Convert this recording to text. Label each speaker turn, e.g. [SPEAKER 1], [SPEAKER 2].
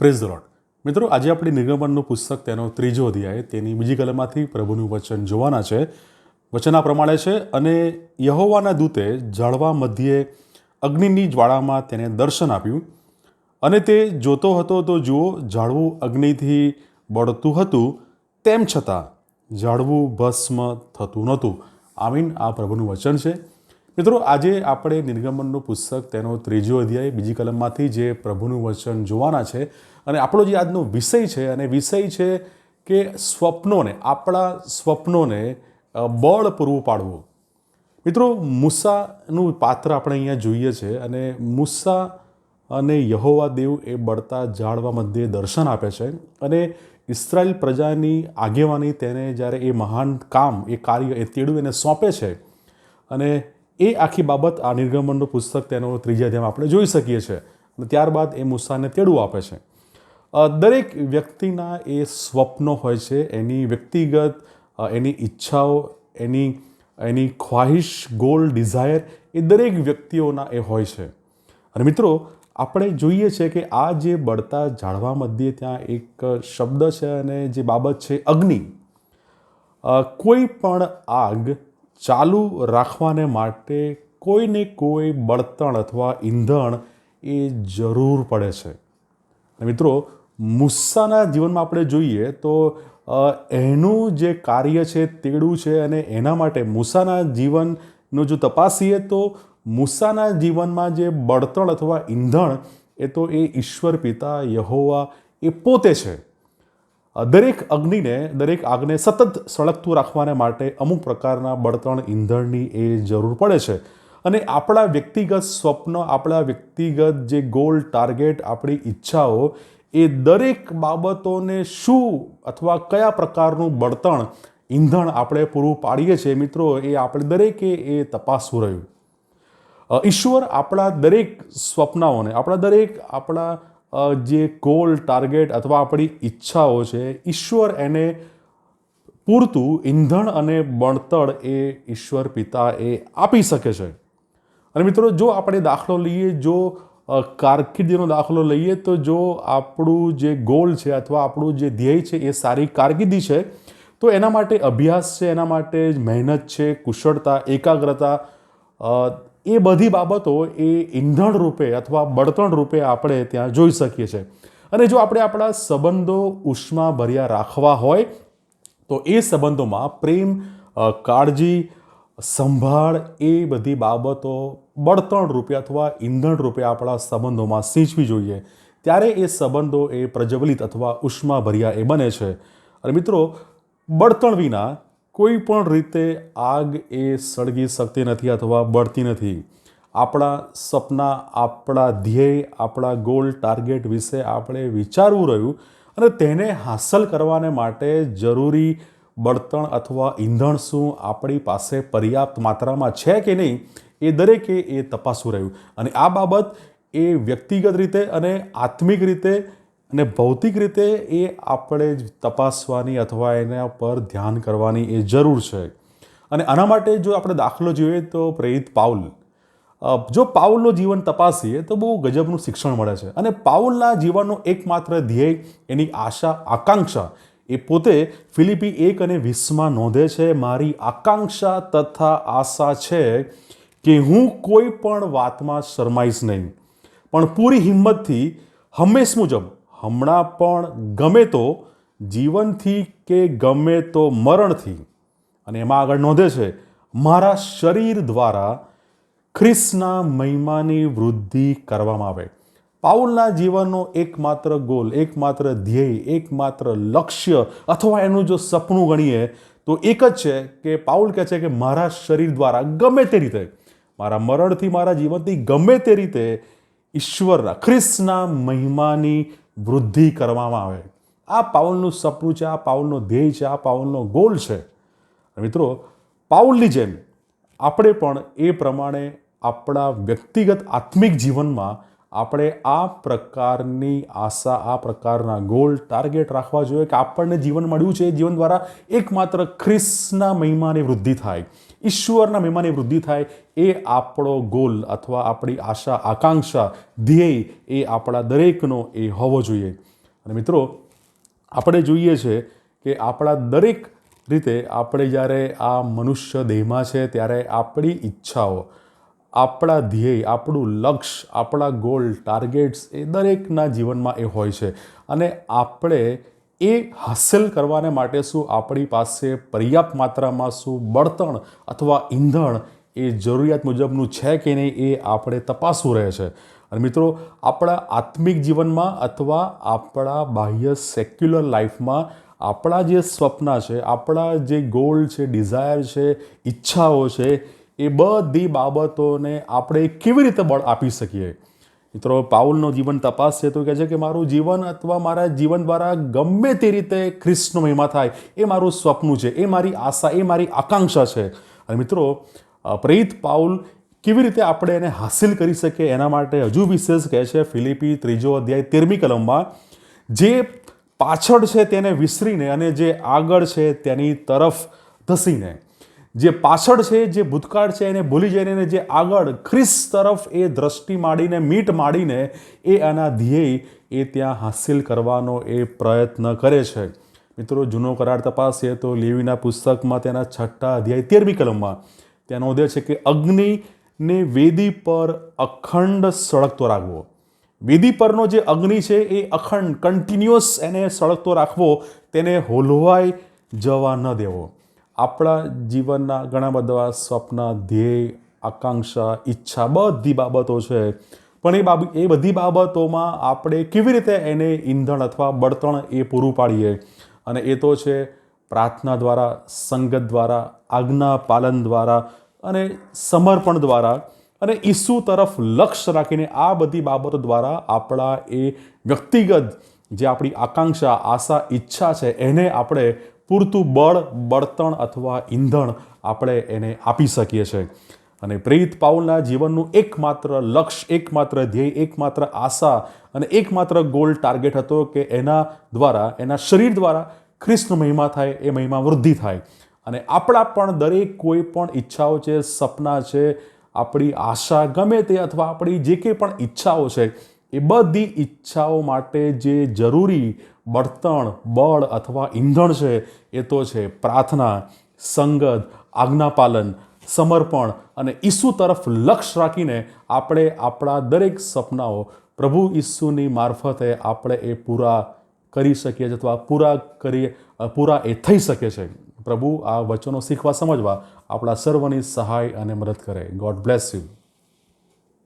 [SPEAKER 1] Praise the lord મિત્રો, આજે આપણે નિર્ગમનનું પુસ્તક, તેનો ત્રીજો અધ્યાય, તેની બીજી કલમમાંથી પ્રભુનું વચન જોવાના છે. વચન આ પ્રમાણે છે, અને યહોવાના દૂતે જાળવા મધ્યે અગ્નિની જ્વાળામાં તેને દર્શન આપ્યું. અને તે જોતો હતો તો જુઓ, ઝાડવું અગ્નિથી બળતું હતું. તેમ છતાં ઝાડવું ભસ્મ થતું નહોતું. આમીન, આ પ્રભુનું વચન છે. મિત્રો, આજે આપણે નિર્ગમનનું પુસ્તક, તેનો ત્રીજો અધ્યાય, બીજી કલમમાંથી જે પ્રભુનું વચન જોવાના છે અને આપણો જે આજનો વિષય છે, અને વિષય છે કે સ્વપ્નોને, આપણા સ્વપ્નોને બળ પૂરું પાડવું. મિત્રો, મૂસાનું પાત્ર આપણે અહીંયા જોઈએ છે અને મૂસા અને યહોવા દેવ એ બળતા ઝાડવા મધ્યે દર્શન આપે છે અને ઇસરાયેલ પ્રજાની આગેવાની તેને જ્યારે એ મહાન કામ, એ કાર્ય એ તેડું એને સોંપે છે અને એ આખી બાબત, આ નિર્ગમનનું પુસ્તક તેનો ત્રીજા અધ્યાયમાં આપણે જોઈ શકીએ છીએ. અને ત્યારબાદ એ મૂસાને તેડું આપે છે. દરેક વ્યક્તિના એ સ્વપ્નો હોય છે, એની વ્યક્તિગત એની ઈચ્છાઓ, એની એની ખ્વાહિશ, ગોલ, ડિઝાયર એ દરેક વ્યક્તિઓના એ હોય છે. અને મિત્રો, આપણે જોઈએ છે કે આ જે બળતા ઝાડવા મધ્યે ત્યાં એક શબ્દ છે અને જે બાબત છે અગ્નિ. કોઈ પણ આગ ચાલુ રાખવાને માટે કોઈને કોઈ બળતણ અથવા ઈંધણ એ જરૂર પડે છે. મિત્રો મુસ્સાના જીવનમાં આપણે જોઈએ તો એનું જે કાર્ય છે, તેડું છે અને એના માટે મૂસાના જીવનનું જો તપાસીએ તો મૂસાના જીવનમાં જે બળતણ અથવા ઈંધણ, એ તો એ ઈશ્વર પિતા યહોવા એ પોતે છે. દરેક અગ્નિને, દરેક આગને સતત સળગતું રાખવાને માટે અમુક પ્રકારના બળતણ ઈંધણની એ જરૂર પડે છે. અને આપણા વ્યક્તિગત સ્વપ્ન, આપણા વ્યક્તિગત જે ગોલ ટાર્ગેટ આપણી ઈચ્છાઓ, એ દરેક બાબતોને શું અથવા કયા પ્રકારનું બળતણ ઈંધણ આપણે પૂરું પાડીએ છીએ મિત્રો, એ આપણે દરેકે એ તપાસવું રહ્યું. ઈશ્વર આપણા દરેક સ્વપ્નાઓને, આપણા દરેક આપણા જે ગોલ ટાર્ગેટ અથવા આપણી ઈચ્છાઓ છે, ઈશ્વર એને પૂરતું ઈંધણ અને બળતળ એ ઈશ્વર પિતા એ આપી શકે છે. અને મિત્રો, જો આપણે દાખલો લઈએ, જો કારકિર્દીનો દાખલો લઈએ, તો જો આપણું જે ગોલ છે અથવા આપણું જે ધ્યેય છે એ સારી કારકિર્દી છે, તો એના માટે અભ્યાસ છે, એના માટે મહેનત છે, કુશળતા, એકાગ્રતા એ બધી બાબતો એ ઈંધણ રૂપે અથવા બળતણ રૂપે આપણે ત્યાં જોઈ શકીએ છીએ. અને જો આપણે આપણા સંબંધો ઉષ્મા ભર્યા રાખવા હોય, તો એ સંબંધોમાં પ્રેમ કાળજી, સંભાળ એ બધી બાબતો બળતણ રૂપે અથવા ઈંધણ રૂપે આપણા સંબંધોમાં સિંચવી જોઈએ. ત્યારે એ સંબંધો એ પ્રજ્વલિત અથવા ઉષ્માભર્યા એ બને છે. અને મિત્રો, બળતણ વિના કોઈ પણ રીતે આગ એ સળગી શકતી નથી અથવા બળતી નથી. આપણા સપના, આપણા ધ્યેય, આપણા ગોલ ટાર્ગેટ વિશે આપણે વિચારવું રહ્યું અને તેને હાંસલ કરવાને માટે જરૂરી બળતણ અથવા ઈંધણ શું આપણી પાસે પર્યાપ્ત માત્રામાં છે કે નહીં એ દરેકે એ તપાસવું રહ્યું. અને આ બાબત એ વ્યક્તિગત રીતે અને આત્મિક રીતે અને ભૌતિક રીતે એ આપણે જ તપાસવાની અથવા એના પર ધ્યાન કરવાની એ જરૂર છે. અને આના માટે જો આપણે દાખલો જોઈએ તો પ્રેરિત પાઉલ. જો પાઉલનું જીવન તપાસીએ તો બહુ ગજબનું શિક્ષણ મળે છે. અને પાઉલના જીવનનો એકમાત્ર ધ્યેય, એની આશા, આકાંક્ષા એ પોતે ફિલિપી એક અને વીસમાં નોંધે છે, મારી આકાંક્ષા તથા આશા છે કે હું કોઈ પણ વાતમાં શરમાઈશ નહીં. પણ પૂરી હિંમતથી હંમેશ મુજબ હમણાં પણ ગમે તો જીવનથી કે ગમે તો મરણથી. અને એમાં આગળ નોંધે છે, મારા શરીર દ્વારા ખ્રિસ્તના મહિમાની વૃદ્ધિ કરવામાં આવે. પાઉલના જીવનનો એકમાત્ર ગોલ, એકમાત્ર ધ્યેય, એકમાત્ર લક્ષ્ય અથવા એનું જો સપનું ગણીએ, તો એક જ છે કે પાઉલ કહે છે કે મારા શરીર દ્વારા ગમે તે રીતે, મારા મરણથી, મારા જીવનથી ગમે તે રીતે ઈશ્વરના, ખ્રિસ્તના મહિમાની વૃદ્ધિ કરવામાં આવે. આ પાઉલનું સપનું છે, આ પાઉલનો ધ્યેય છે, આ પાઉલનો ગોલ છે. મિત્રો, પાઉલની જેમ આપણે પણ એ પ્રમાણે આપણા વ્યક્તિગત આત્મિક જીવનમાં આપણે આ પ્રકારની આશા, આ પ્રકારના ગોલ ટાર્ગેટ રાખવા જોઈએ કે આપણને જીવન મળ્યું છે. જીવન દ્વારા એકમાત્ર ખ્રિસ્તના મહિમાની વૃદ્ધિ થાય. ઈશ્વરના મહિમાની વૃદ્ધિ થાય, એ આપણો ગોલ અથવા આપણી આશા, આકાંક્ષા, ધ્યેય એ આપણા દરેકનો એ હોવો જોઈએ. અને મિત્રો, આપણે જોઈએ છે કે આપણા દરેક રીતે આપણે જ્યારે આ મનુષ્ય દેહમાં છે ત્યારે આપણી ઈચ્છાઓ, આપણા ધ્યેય, આપણું લક્ષ્ય, આપણા ગોલ, ટાર્ગેટ્સ એ દરેકના જીવનમાં એ હોય છે. અને આપણે એ હાંસલ કરવાને માટે શું આપણી પાસે પર્યાપ્ત માત્રામાં શું બળતણ અથવા ઈંધણ એ જરૂરિયાત મુજબનું છે કે નહીં એ આપણે તપાસવું રહે છે. અને મિત્રો, આપણા આત્મિક જીવનમાં અથવા આપણા બાહ્ય સેક્યુલર લાઈફમાં આપણા જે સ્વપ્ન છે, આપણા જે ગોલ છે ડિઝાયર છે, ઈચ્છાઓ છે, એ બધી બાબતોને આપણે કેવી રીતે બળ આપી શકીએ? મિત્રો, પાઉલનો જીવન તપાસ છે તો કહે છે કે મારું જીવન અથવા મારા જીવન દ્વારા ગમે તે રીતે ખ્રિસ્તનો મહિમા થાય, એ મારું સ્વપ્ન છે, એ મારી આશા, એ મારી આકાંક્ષા છે. અને મિત્રો પ્રેરિત પાઉલ કેવી રીતે આપણે એને હાસિલ કરી શકીએ એના માટે હજુ વિશેષ કહે છે ફિલિપી ત્રીજો અધ્યાય તેરમી કલમમાં, જે પાછળ છે તેને વિસરીને અને જે આગળ છે તેની તરફ ધસીને. જે પાછળ છે, જે ભૂતકાળ છે, એને ભૂલી જઈને અને જે આગળ ખ્રિસ્ત તરફ એ દ્રષ્ટિ માંડીને, મીટ માંડીને એ આના ધ્યેય એ ત્યાં હાસિલ કરવાનો એ પ્રયત્ન કરે છે. મિત્રો, જૂનો કરાર તપાસીએ તો લેવીના પુસ્તકમાં તેના છઠ્ઠા અધ્યાય તેરમી કલમમાં ત્યાં નોંધે છે કે અગ્નિને વેદી પર અખંડ સળગતો રાખવો. વેદી પરનો જે અગ્નિ છે, એ અખંડ કન્ટિન્યુઅસ એને સળગતો રાખવો, તેને હોલવાઈ જવા ન દેવો. આપણા જીવનના ઘણા બધા સ્વપ્ન, ધ્યેય, આકાંક્ષા, ઈચ્છા બધી બાબતો છે. પણ એ બાબ, એ બધી બાબતોમાં આપણે કેવી રીતે એને ઈંધણ અથવા બળતણ એ પૂરું પાડીએ? અને એ તો છે પ્રાર્થના દ્વારા, સંગત દ્વારા, આજ્ઞા પાલન દ્વારા અને સમર્પણ દ્વારા. અને ઈસુ તરફ લક્ષ્ય રાખીને આ બધી બાબતો દ્વારા આપણા એ વ્યક્તિગત જે આપણી આકાંક્ષા, આશા, ઈચ્છા છે, એને આપણે પૂરતું બળ, બળતણ અથવા ઈંધણ આપણે એને આપી શકીએ છીએ. અને પ્રેરિત પાઉલના જીવનનું એકમાત્ર લક્ષ્ય, એકમાત્ર ધ્યેય, એકમાત્ર આશા અને એકમાત્ર ગોલ ટાર્ગેટ હતો કે એના દ્વારા, એના શરીર દ્વારા ખ્રિસ્તનો મહિમા થાય, એ મહિમા વૃદ્ધિ થાય. અને આપણા પણ દરેક કોઈ પણ ઈચ્છાઓ છે, સપના છે, આપણી આશા ગમે તે અથવા આપણી જે કંઈ પણ ઈચ્છાઓ છે એ બધી ઈચ્છાઓ માટે જે જરૂરી બળતણ, બળ અથવા ઈંધણ છે, એ તો છે પ્રાર્થના, સંગત, આજ્ઞાપાલન, સમર્પણ અને ઈસુ તરફ લક્ષ્ય રાખીને આપણે આપણા દરેક સપનાઓ પ્રભુ ઈસુની મારફતે આપણે એ પૂરા કરી શકીએ છીએ અથવા પૂરા કરી પૂરા એ થઈ શકે છે. પ્રભુ આ વચનો શીખવા સમજવા આપણા સર્વની સહાય અને મદદ કરે. God bless you